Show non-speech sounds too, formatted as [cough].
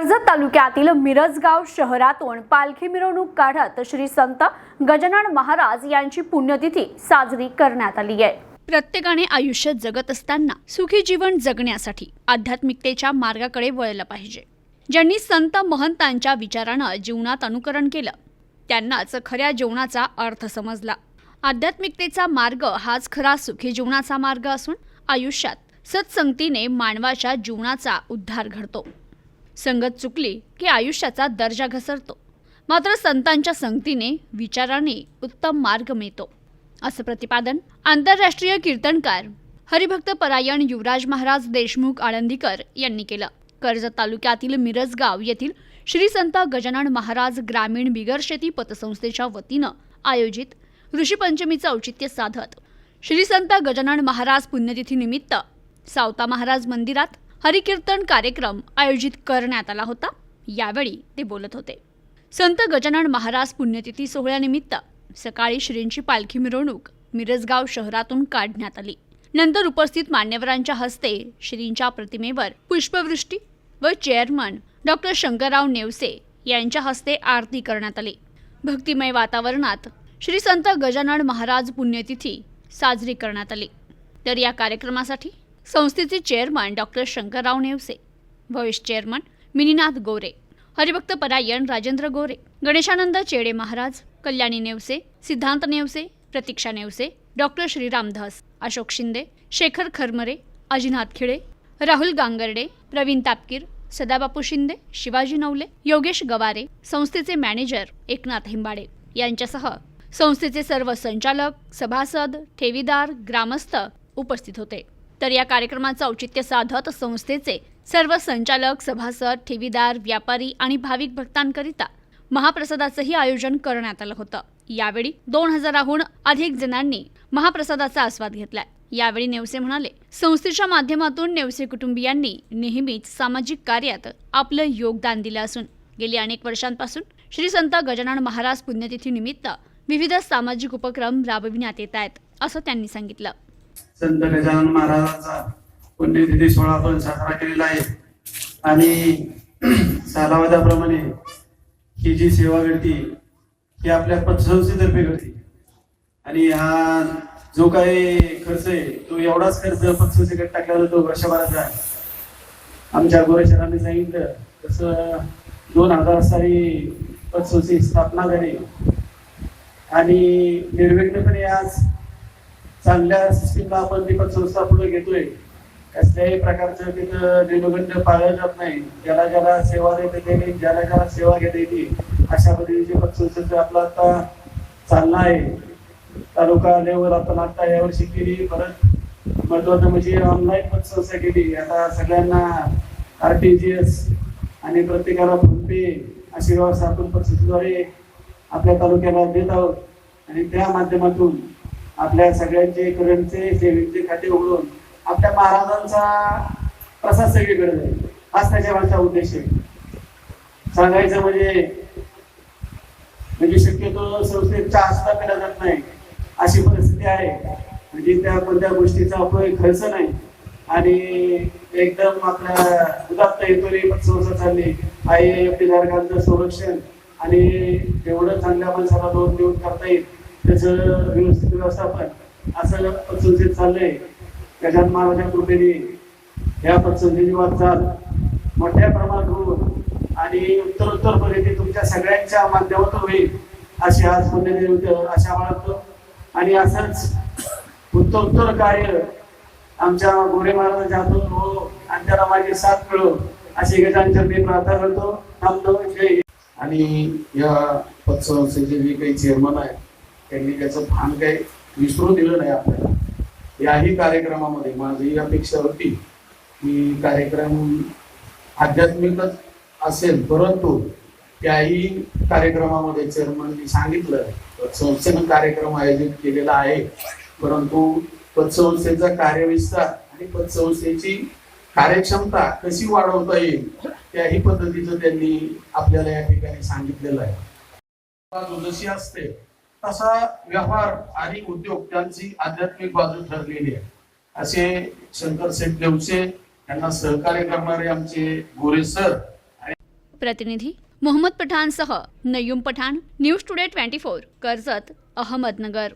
कर्जत तालुक्यातील मिरजगाव शहरातून पालखी मिरवणूक काढत श्री संत गजानन महाराज यांची पुण्यतिथी साजरी करण्यात आली आहे. प्रत्येकाने आयुष्य जगत असताना सुखी जीवन जगण्यासाठी आध्यात्मिकतेच्या मार्गाकडे वळलं पाहिजे. ज्यांनी संत महंतांच्या विचारानं जीवनात अनुकरण केलं त्यांनाच खऱ्या जीवनाचा अर्थ समजला. आध्यात्मिकतेचा मार्ग हाच खरा सुखी जीवनाचा मार्ग असून आयुष्यात सत्संगतीने मानवाच्या जीवनाचा उद्धार घडतो. संगत चुकली की आयुष्याचा दर्जा घसरतो. मात्र संतांच्या संगतीने विचाराने उत्तम मार्ग मिळतो. असं प्रतिपादन आंतरराष्ट्रीय कीर्तनकार हरिभक्त परायण युवराज महाराज देशमुख आळंदीकर यांनी केलं. कर्जत तालुक्यातील मिरजगाव येथील श्री संत गजानन महाराज ग्रामीण बिगर शेती पतसंस्थेच्या वतीनं आयोजित ऋषीपंचमीचं औचित्य साधत श्री संत गजानन महाराज पुण्यतिथीनिमित्त सावता महाराज मंदिरात हरिकीर्तन कार्यक्रम आयोजित करण्यात आला होता. यावेळी ते बोलत होते. संत गजानन महाराज पुण्यतिथी सोहळ्यानिमित्त सकाळी श्रींची पालखी मिरवणूक मिरजगाव शहरातून काढण्यात आली. नंतर उपस्थित मान्यवरांच्या हस्ते श्रींच्या प्रतिमेवर पुष्पवृष्टी व चेअरमन डॉक्टर शंकरराव नेवसे यांच्या हस्ते आरती करण्यात आली. भक्तिमय वातावरणात श्री संत गजानन महाराज पुण्यतिथी साजरी करण्यात आली. तर या कार्यक्रमासाठी संस्थेचे chairman doctor Shankarrao Nevase vice chairman Mininath Gore हरिभक्त परायण राजेंद्र गोरे गणेशानंद चेडे महाराज कल्याणी नेवसे सिद्धांत नेवसे प्रतीक्षा नेवसे डॉक्टर श्रीराम धस अशोक शिंदे शेखर खरमरे अजिनाथ खिळे राहुल गांगर्डे प्रवीण तापकीर सदाबापू शिंदे शिवाजी नवले योगेश गवारे संस्थेचे मॅनेजर एकनाथ हिंबाडे यांच्यासह संस्थेचे सर्व संचालक सभासद ठेवीदार ग्रामस्थ उपस्थित होते. तर या कार्यक्रमाचं औचित्य साधत संस्थेचे सर्व संचालक सभासद ठेवीदार व्यापारी आणि भाविक भक्तांकरिता महाप्रसादाचंही आयोजन करण्यात आलं होतं. यावेळी दोन हजाराहून अधिक जणांनी महाप्रसादाचा आस्वाद घेतलाय. यावेळी नेवसे म्हणाले संस्थेच्या माध्यमातून नेवसे कुटुंबियांनी नेहमीच सामाजिक कार्यात आपलं योगदान दिलं असून गेली अनेक वर्षांपासून श्री संत गजानन महाराज पुण्यतिथी निमित्त विविध सामाजिक उपक्रम राबविण्यात येत आहेत असं त्यांनी सांगितलं. संत गजानन महाराजांचा पुण्यतिथी सोहळा आपण साजरा केलेला आहे. आणि [clears throat] सालावादाप्रमाणे ही जी सेवा घडती ही आपल्या पतसंस्थेतर्फे घडते. आणि हा जो काही खर्च आहे तो एवढाच खर्च पतसंस्थेकडे टाकला जातो वर्षभराचा आमच्या गोरेशरांनी सांगितलं तसं दोन हजार साली पतसंस्थेची स्थापना झाली. आणि निर्विघ्नपणे आज चांगल्या सिस्टीमला आपण ती संस्था पुढे घेतोय. कसल्याही प्रकारचं तिथं निर्बंध पाळलं जात नाही. ज्याला ज्याला सेवा देता येईल ज्याला ज्याला सेवा घेता येईल अशा पद्धतीचे पक्षसंस्थेचं आपला आता चालणं आहे. तालुका लेवल आपण आता यावर्षी केली परत महत्वाचं म्हणजे ऑनलाईन पक्षसंस्था केली. आता सगळ्यांना आर टी जी एस आणि प्रत्येकाला फोन पे अशी व्यवस्था आपण पतसंस्थेद्वारे आपल्या तालुक्याला देत आहोत. आणि त्या माध्यमातून आपल्या सगळ्यांचे करंटचे सेविंगचे खाते उघडून आपल्या महाराजांचा प्रसाद सगळीकडे जाईल. हाच त्याच्या मागचा उद्देश आहे. सांगायचं म्हणजे म्हणजे शक्यतो संस्थेत चहा सुद्धा केला जात नाही. अशी परिस्थिती आहे. म्हणजे त्या कोणत्या गोष्टीचा उपयोग खर्च नाही. आणि एकदम आपल्या उदात्त हेतूने संस्था चालली. आय एफ धारकांचं संरक्षण आणि एवढं चांगल्या माणसाला लोन देऊन करता येईल. त्याचं व्यवस्थित व्यवस्थापन असं पतसंस्थेत चाललंय. गजान महाराजा कृपेने या पतसंस्थेची वाटचाल मोठ्या प्रमाणात होऊन आणि उत्तरोत्तर पर्यंत तुमच्या सगळ्यांच्या माध्यमातून होईल अशी आज पुण्यदेव आशा बाळगतो. आणि असंच उत्तरोत्तर कार्य आमच्या गोरे महाराजांच्या हातून हो आणि त्याला माझी साथ मिळो अशी गजानच्या मी प्रार्थना करतो. थांबतो. जय आणि या पतसंस्थेचे जे काही चेअरमन आहे त्यांनी त्याचं भान काही विसरू दिलं नाही आपल्याला. याही कार्यक्रमामध्ये माझी अपेक्षा होती की कार्यक्रम आध्यात्मिकच असेल परंतु त्याही कार्यक्रमामध्ये चेअरमननी सांगितलं संस्थेनं कार्यक्रम आयोजित केलेला आहे परंतु पतसंस्थेचा कार्यविस्तार आणि पतसंस्थेची कार्यक्षमता कशी वाढवता येईल त्याही पद्धतीचं त्यांनी आपल्याला या ठिकाणी सांगितलेलं आहे. जशी असते तसा व्यवहार आणि उद्योग त्यांची आध्यात्मिक बाजू ठरलेली आहे. असे शंकर सेठ देवसे यांना सहकार्य करणारे आमचे गोरे सर प्रतिनिधी Mohammad पठाणसह Nayum Pathan news today twenty four Karjat Ahmednagar.